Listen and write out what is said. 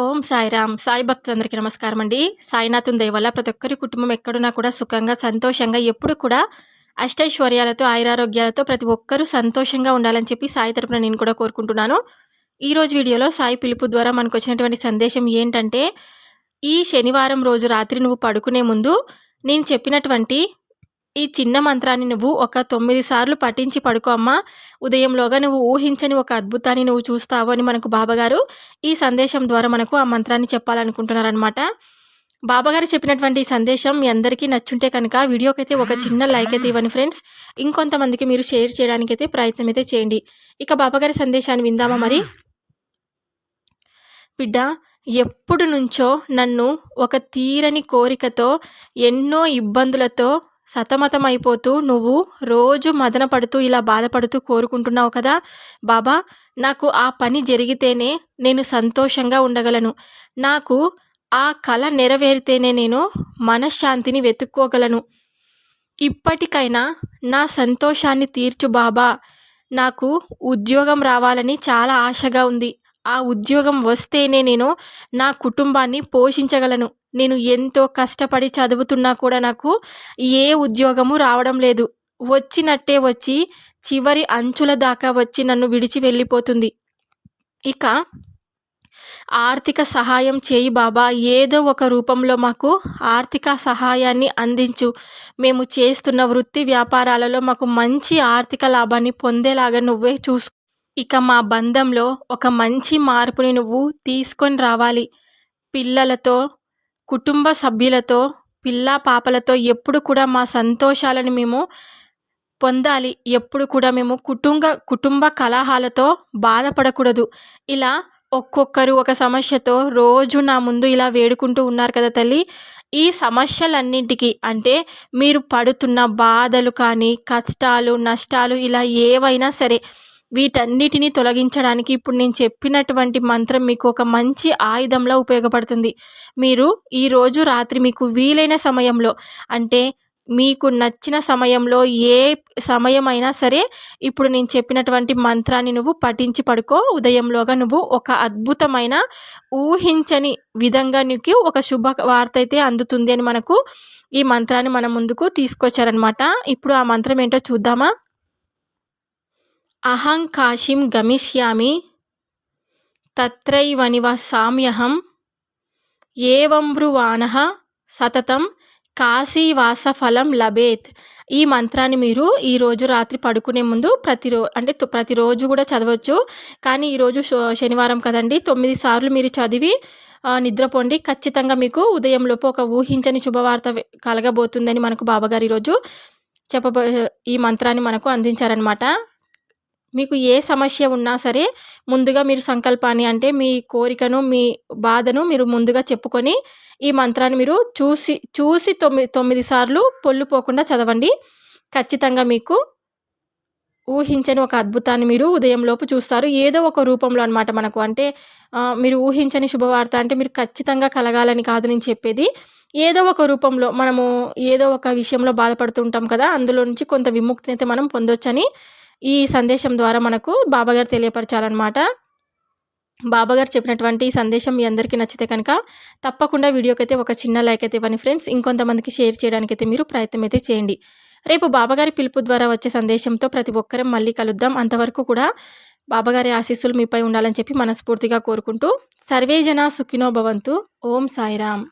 ఓం సాయిరామ్. సాయి భక్తులందరికీ నమస్కారం అండి. సాయినాథుని దయవల్ల ప్రతి ఒక్కరి కుటుంబం ఎక్కడున్నా కూడా సుఖంగా సంతోషంగా ఎప్పుడు కూడా అష్టైశ్వర్యాలతో ఆయురారోగ్యాలతో ప్రతి ఒక్కరూ సంతోషంగా ఉండాలని చెప్పి సాయి తరపున నేను కూడా కోరుకుంటున్నాను. ఈరోజు వీడియోలో సాయి పిలుపు ద్వారా మనకు వచ్చినటువంటి సందేశం ఏంటంటే ఈ శనివారం రోజు రాత్రి నువ్వు పడుకునే ముందు నేను చెప్పినటువంటి ఈ చిన్న మంత్రాన్ని నువ్వు ఒక తొమ్మిది సార్లు పఠించి పడుకో అమ్మా. ఉదయంలోగా నువ్వు ఊహించని ఒక అద్భుతాన్ని నువ్వు చూస్తావు అని మనకు బాబాగారు ఈ సందేశం ద్వారా మనకు ఆ మంత్రాన్ని చెప్పాలనుకుంటున్నారనమాట బాబాగారు చెప్పినటువంటి ఈ సందేశం మీ అందరికీ నచ్చుంటే కనుక వీడియోకి అయితే ఒక చిన్న లైక్ అయితే ఇవ్వండి ఫ్రెండ్స్. ఇంకొంతమందికి మీరు షేర్ చేయడానికి అయితే ప్రయత్నం అయితే చేయండి. ఇక బాబాగారి సందేశాన్ని విందామా మరి? బిడ్డ ఎప్పుడు నుంచో నన్ను ఒక తీరని కోరికతో ఎన్నో ఇబ్బందులతో సతమతమైపోతూ నువ్వు రోజు మదన పడుతూ ఇలా బాధపడుతూ కోరుకుంటున్నావు కదా? బాబా నాకు ఆ పని జరిగితేనే నేను సంతోషంగా ఉండగలను. నాకు ఆ కళ నెరవేరితేనే నేను మనశ్శాంతిని వెతుక్కోగలను. ఇప్పటికైనా నా సంతోషాన్ని తీర్చు బాబా. నాకు ఉద్యోగం రావాలని చాలా ఆశగా ఉంది. ఆ ఉద్యోగం వస్తేనే నేను నా కుటుంబాన్ని పోషించగలను. నేను ఎంతో కష్టపడి చదువుతున్నా కూడా నాకు ఏ ఉద్యోగము రావడం లేదు. వచ్చినట్టే వచ్చి చివరి అంచుల దాకా వచ్చి నన్ను విడిచి వెళ్ళిపోతుంది. ఇక ఆర్థిక సహాయం చేయి బాబా. ఏదో ఒక రూపంలో మాకు ఆర్థిక సహాయాన్ని అందించు. మేము చేస్తున్న వృత్తి వ్యాపారాలలో మాకు మంచి ఆర్థిక లాభాన్ని పొందేలాగా నువ్వే చూసు ఇక మా బంధంలో ఒక మంచి మార్పుని నువ్వు తీసుకొని రావాలి. పిల్లలతో కుటుంబ సభ్యులతో పిల్ల పాపలతో ఎప్పుడు కూడా మా సంతోషాలను మేము పొందాలి. ఎప్పుడు కూడా మేము కుటుంబ కుటుంబ కలహాలతో బాధపడకూడదు. ఇలా ఒక్కొక్కరు ఒక సమస్యతో రోజు నా ముందు ఇలా వేడుకుంటూ ఉన్నారు కదా తల్లి. ఈ సమస్యలన్నింటికి అంటే మీరు పడుతున్న బాధలు కానీ కష్టాలు నష్టాలు ఇలా ఏవైనా సరే వీటన్నిటిని తొలగించడానికి ఇప్పుడు నేను చెప్పినటువంటి మంత్రం మీకు ఒక మంచి ఆయుధంలో ఉపయోగపడుతుంది. మీరు ఈరోజు రాత్రి మీకు వీలైన సమయంలో అంటే మీకు నచ్చిన సమయంలో ఏ సమయమైనా సరే ఇప్పుడు నేను చెప్పినటువంటి మంత్రాన్ని నువ్వు పఠించి పడుకో. ఉదయంలోగా నువ్వు ఒక అద్భుతమైన ఊహించని విధంగా నీకు ఒక శుభ వార్త అయితే అందుతుంది అని మనకు ఈ మంత్రాన్ని మన ముందుకు తీసుకొచ్చారనమాట ఇప్పుడు ఆ మంత్రం ఏంటో చూద్దామా? అహం కాశీం గమిష్యామి తత్రైవనివ సామ్యహం ఏవంబ్రువాన సతతం కాశీవాసఫలం లభేత్ ఈ మంత్రాన్ని మీరు ఈరోజు రాత్రి పడుకునే ముందు ప్రతిరో అంటే ప్రతిరోజు కూడా చదవచ్చు. కానీ ఈరోజు శనివారం కదండి తొమ్మిది సార్లు మీరు చదివి నిద్రపోండి. ఖచ్చితంగా మీకు ఉదయంలోపు ఒక ఊహించని శుభవార్త కలగబోతుందని మనకు బాబాగారు ఈరోజు చెప్పబో ఈ మంత్రాన్ని మనకు అందించారనమాట మీకు ఏ సమస్య ఉన్నా సరే ముందుగా మీరు సంకల్పాన్ని అంటే మీ కోరికను మీ బాధను మీరు ముందుగా చెప్పుకొని ఈ మంత్రాన్ని మీరు చూసి చూసి తొమ్మిది తొమ్మిది సార్లు పొల్లు పోకుండా చదవండి. ఖచ్చితంగా మీకు ఊహించని ఒక అద్భుతాన్ని మీరు ఉదయంలోపు చూస్తారు. ఏదో ఒక రూపంలో అనమాట మనకు. అంటే మీరు ఊహించని శుభవార్త అంటే మీరు ఖచ్చితంగా కలగాలని కాదు నేను చెప్పేది. ఏదో ఒక రూపంలో మనము ఏదో ఒక విషయంలో బాధపడుతుంటాం కదా అందులో నుంచి కొంత విముక్తిని అయితే మనం పొందొచ్చని ఈ సందేశం ద్వారా మనకు బాబాగారు తెలియపరచాలన్నమాట బాబాగారు చెప్పినటువంటి సందేశం మీ అందరికీ నచ్చితే కనుక తప్పకుండా వీడియోకి అయితే ఒక చిన్న లైక్ అయితే ఇవ్వండి ఫ్రెండ్స్. ఇంకొంతమందికి షేర్ చేయడానికి అయితే మీరు ప్రయత్నం అయితే చేయండి. రేపు బాబాగారి పిలుపు ద్వారా వచ్చే సందేశంతో ప్రతి ఒక్కరం మళ్ళీ కలుద్దాం. అంతవరకు కూడా బాబాగారి ఆశీస్సులు మీపై ఉండాలని చెప్పి మనస్ఫూర్తిగా కోరుకుంటూ సర్వేజన సుఖినో భవంతు. ఓం సాయిరామ్.